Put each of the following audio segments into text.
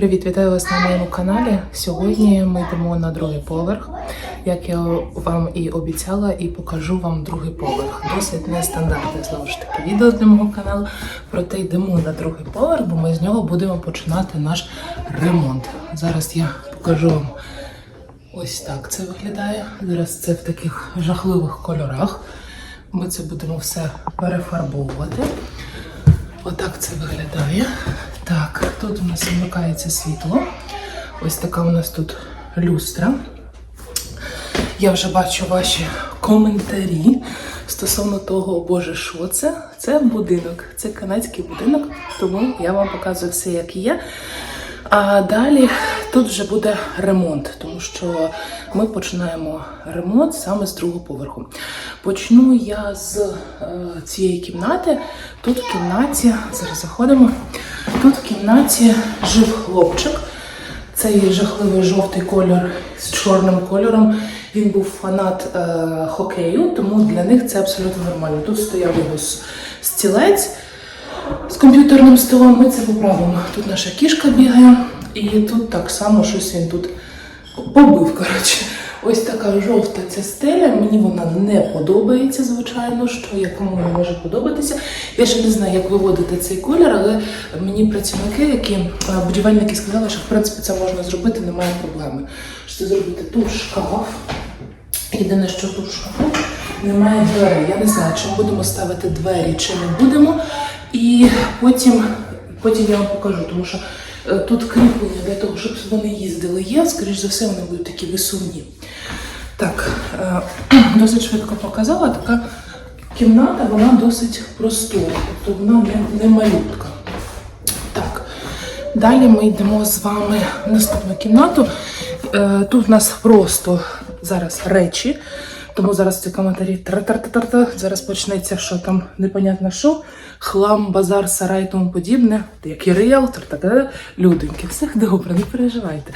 Привіт, вітаю вас на моєму каналі. Сьогодні ми йдемо на другий поверх. Як я вам і обіцяла, і покажу вам другий поверх. Досить нестандартне знову ж таки відео для мого каналу. Проте йдемо на другий поверх, бо ми з нього будемо починати наш ремонт. Зараз я покажу вам ось так це виглядає. Зараз це в таких жахливих кольорах. Ми це будемо все перефарбовувати. Отак це виглядає. Так, тут у нас вмикається світло. Ось така у нас тут люстра. Я вже бачу ваші коментарі стосовно того, «О, Боже, що це? Це будинок, це канадський будинок, тому я вам показую все, як є. А далі тут вже буде ремонт, тому що ми починаємо ремонт саме з другого поверху. Почну я з е, цієї кімнати. Тут в кімнаті, зараз заходимо. Тут в кімнаті жив хлопчик. Цей жахливий жовтий колір з чорним кольором. Він був фанат е, хокею, тому для них це абсолютно нормально. Тут стояв його стілець з комп'ютерним столом. Ми це поправимо. Тут наша кішка бігає, і тут так само щось він тут побив. Коротше. Ось така жовта ця стеля. Мені вона не подобається, звичайно, що якому не може подобатися. Я ще не знаю, як виводити цей колір, але мені працівники, які е, будівельники сказали, що в принципі це можна зробити, немає проблеми. Що зробити тут шкаф. Єдине, що тут в шкафу немає дверей. Я не знаю, чи ми будемо ставити двері, чи не будемо. І потім, потім я вам покажу, тому що е, тут кріплення для того, щоб вони їздили є. Скоріш за все, вони будуть такі висувні. Так, е, досить швидко показала. Така кімната, вона досить простора, тобто вона не, не малютка. Так, далі ми йдемо з вами в наступну кімнату. Е, Тут в нас просто зараз речі, тому зараз ці коментарі тар-тар-тар-тар. Зараз почнеться, що там непонятно що, хлам, базар, сарай і тому подібне, як і ріелтор, та та люденьки, все добре, не переживайте.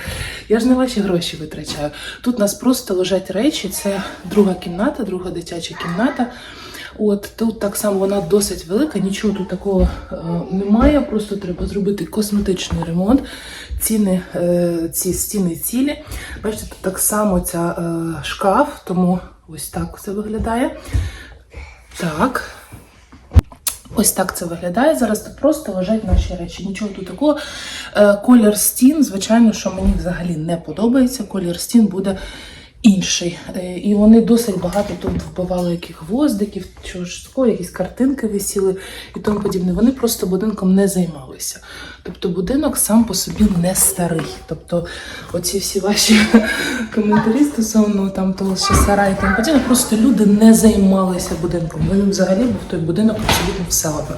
Я ж не ваші гроші витрачаю. Тут у нас просто лежать речі, це друга кімната, друга дитяча кімната. От тут так само вона досить велика, нічого тут такого е, немає. Просто треба зробити косметичний ремонт. Ціни, е, ці стіни цілі. Бачите, тут так само ця е, шкаф, тому ось так це виглядає. Так. Ось так це виглядає. Зараз тут просто лежать наші речі. Нічого тут такого. Е, Колір стін, звичайно, що мені взагалі не подобається. Колір стін буде інший. Е, І вони досить багато тут вбивали яких гвоздиків, чого ж такого, якісь картинки висіли і тому подібне. Вони просто будинком не займалися. Тобто будинок сам по собі не старий. Тобто, оці всі ваші коментарі стосовно там того, що сарай тому подібне, просто люди не займалися будинком. Вони взагалі був той будинок абсолютно все одно.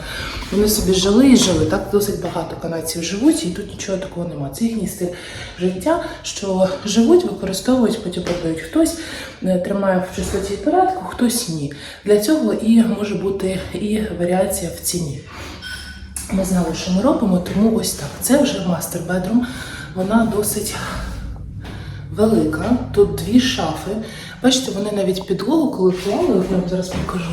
Вони собі жили і жили. Так досить багато канадців живуть, і тут нічого такого немає. Це їхній стиль життя, що живуть, використовують, потім продають. Хтось е, тримає в чистоті порядку, хтось ні. Для цього і може бути і варіація в ціні. Ми знали, що ми робимо, тому ось так. Це вже мастер бедрум. Вона досить велика. Тут дві шафи. Бачите, вони навіть підлогу, коли клали, я вам зараз покажу.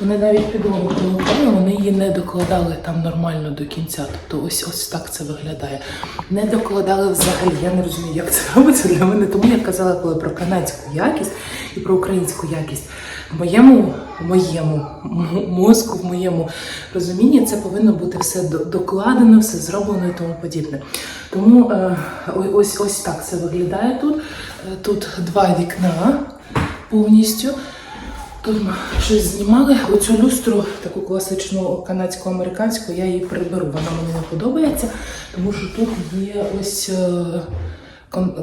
Вони навіть підлогу коли вони її не докладали там нормально до кінця. Тобто ось ось так це виглядає. Не докладали взагалі. Я не розумію, як це робиться для мене. Тому я казала, коли про канадську якість і про українську якість. Моєму, моєму мозку, в моєму розумінні це повинно бути все докладено, все зроблено і тому подібне. Тому е, ось, ось так це виглядає тут. Е, Тут два вікна повністю. Тут щось знімали. Оцю люстру, таку класичну канадсько-американську, я її приберу. Вона мені не подобається, тому що тут є ось е,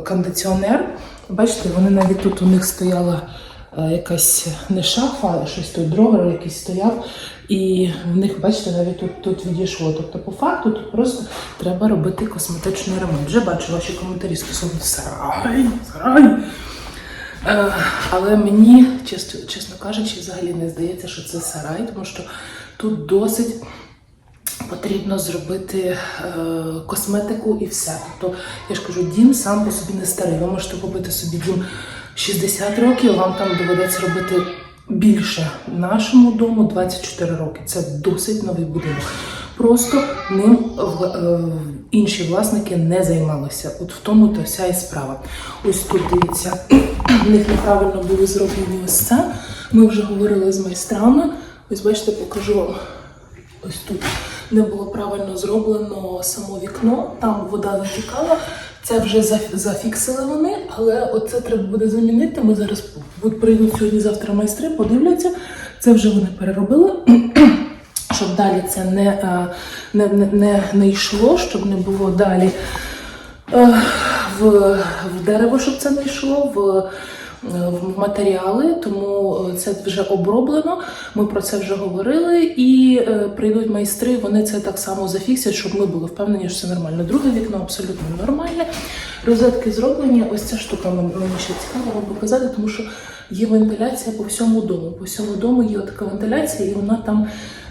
кондиціонер. Бачите, вони навіть тут у них стояла якась не шафа, щось тут дрогер якийсь стояв. І в них, бачите, навіть тут, тут відійшло. Тобто, по факту, тут просто треба робити косметичний ремонт. Вже бачу ваші коментарі стосовно сарай, сарай. Е, Але мені, чесно, чесно кажучи, взагалі не здається, що це сарай, тому що тут досить потрібно зробити е, косметику і все. Тобто, я ж кажу, дім сам по собі не старий. Ви можете купити собі дім 60 років, вам там доведеться робити більше. Нашому дому 24 роки. Це досить новий будинок. Просто ним е, інші власники не займалися. От в тому то вся і справа. Ось тут дивіться, в них неправильно були зроблені ось це. Ми вже говорили з майстрами. Ось бачите, покажу вам. Ось тут не було правильно зроблено само вікно, там вода затікала. Це вже зафіксили вони, але оце треба буде замінити. Ми зараз прийдуть сьогодні-завтра майстри, подивляться. Це вже вони переробили. Щоб далі це не, е, не, не, не, не йшло, щоб не було далі е, в, в дерево, щоб це не йшло, в, в матеріали, тому е, це вже оброблено. Ми про це вже говорили, і е, прийдуть майстри, вони це так само зафіксять, щоб ми були впевнені, що все нормально. Друге вікно абсолютно нормальне. Розетки зроблені. Ось ця штука мені ще цікаво вам показати, тому що є вентиляція по всьому дому. По всьому дому є така вентиляція, і вона там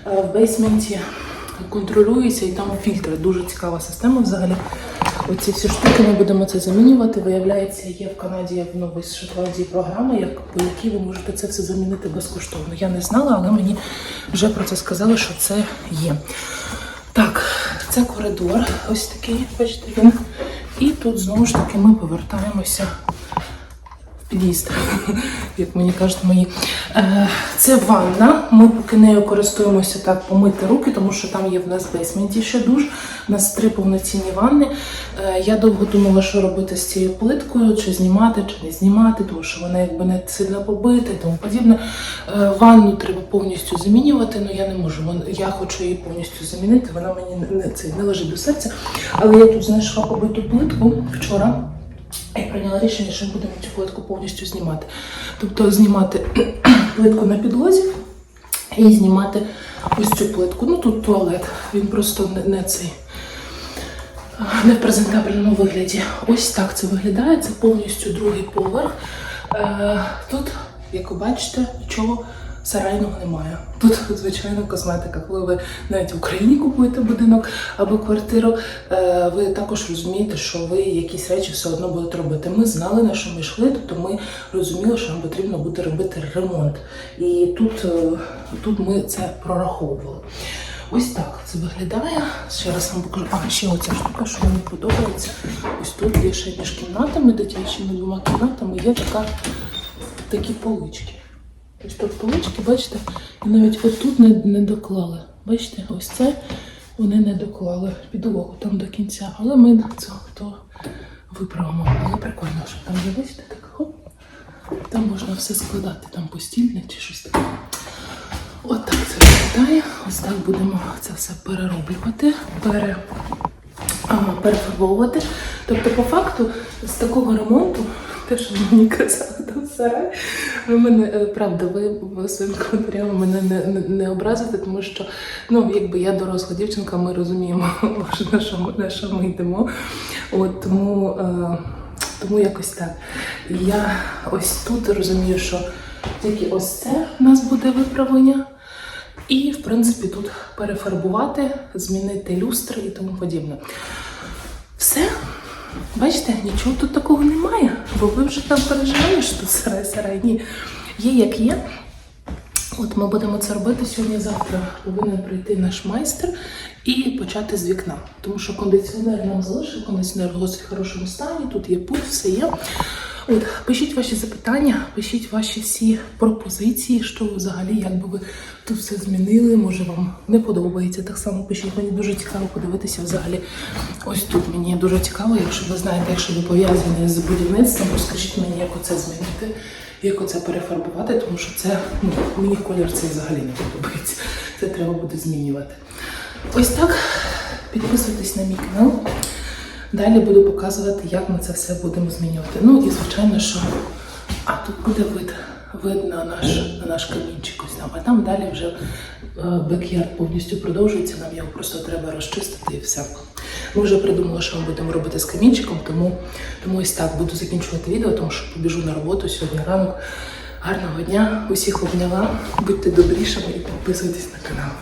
е, в бейсменті контролюється, і там фільтри. Дуже цікава система взагалі. Оці всі штуки ми будемо це замінювати. Виявляється, є в Канаді в Новій Шотландії програма, як по якій ви можете це все замінити безкоштовно. Я не знала, але мені вже про це сказали, що це є. Так, це коридор, ось такий, бачите він. І тут знову ж таки ми повертаємося під'їзд, як мені кажуть мої. Е, Це ванна. Ми поки нею користуємося так помити руки, тому що там є в нас бейсменті ще душ. У нас три повноцінні ванни. Е, Я довго думала, що робити з цією плиткою, чи знімати, чи не знімати, тому що вона якби не сильно побита і тому подібне. Е, Ванну треба повністю замінювати, але я не можу. Я хочу її повністю замінити. Вона мені не, не, не лежить до серця. Але я тут знайшла побиту плитку вчора. І прийняла рішення, що ми будемо цю плитку повністю знімати. Тобто знімати плитку на підлозі і знімати ось цю плитку. Ну тут туалет, він просто не, не цей. Не в презентабельному вигляді. Ось так це виглядає. Це повністю другий поверх. Е, тут, як ви бачите, нічого сарайного немає. Тут, звичайно, косметика. Коли ви навіть в Україні купуєте будинок або квартиру, е, ви також розумієте, що ви якісь речі все одно будете робити. Ми знали, на що ми йшли, тобто ми розуміли, що нам потрібно буде робити ремонт. І тут, е, тут ми це прораховували. Ось так це виглядає. Ще раз вам покажу. А, ще оця штука, що мені подобається. Ось тут є ще між кімнатами, дитячими двома кімнатами, є така, такі полички. Ось тут полички, бачите, і навіть отут не, не доклали. Бачите, ось це вони не доклали підлогу там до кінця. Але ми це то виправимо. Але прикольно, що там є, бачите, так хоп. Там можна все складати, там постільне чи щось таке. От так це виглядає. Ось так будемо це все перероблювати, пере, а, перефарбовувати. Тобто, по факту, з такого ремонту, те, що мені казали там сарай, ви мене е, правда, ви, ви своїми коментарями мене не, не, не образите, тому що ну, якби я доросла дівчинка, ми розуміємо, на що ми, на що ми йдемо. От тому. Е, тому якось так. Я ось тут розумію, що тільки ось це в нас буде виправлення. І, в принципі, тут перефарбувати, змінити люстри і тому подібне. Все. Бачите, нічого тут такого немає, бо ви вже там переживали, що тут сарай, сарай. Ні. Є як є. От ми будемо це робити сьогодні-завтра. Повинен прийти наш майстер і почати з вікна. Тому що кондиціонер нам залишив, кондиціонер в досить хорошому стані, тут є пульт, все є. От, пишіть ваші запитання, пишіть ваші всі пропозиції, що взагалі, як би ви тут все змінили, може вам не подобається. Так само пишіть, мені дуже цікаво подивитися взагалі. Ось тут мені дуже цікаво, якщо ви знаєте, якщо ви пов'язані з будівництвом, розкажіть мені, як оце змінити, як оце перефарбувати, тому що це ну, мені колір цей взагалі не подобається. Це треба буде змінювати. Ось так. Підписуйтесь на мій канал. Далі буду показувати, як ми це все будемо змінювати. Ну і звичайно, що а тут буде вид, вид на наш, на наш камінчик ось там, а там далі вже е, бекярд повністю продовжується, нам його просто треба розчистити і все. Ми вже придумали, що ми будемо робити з камінчиком, тому, тому ось так буду закінчувати відео, тому що побіжу на роботу сьогодні ранок. Гарного дня, усіх обняла, будьте добрішими і підписуйтесь на канал.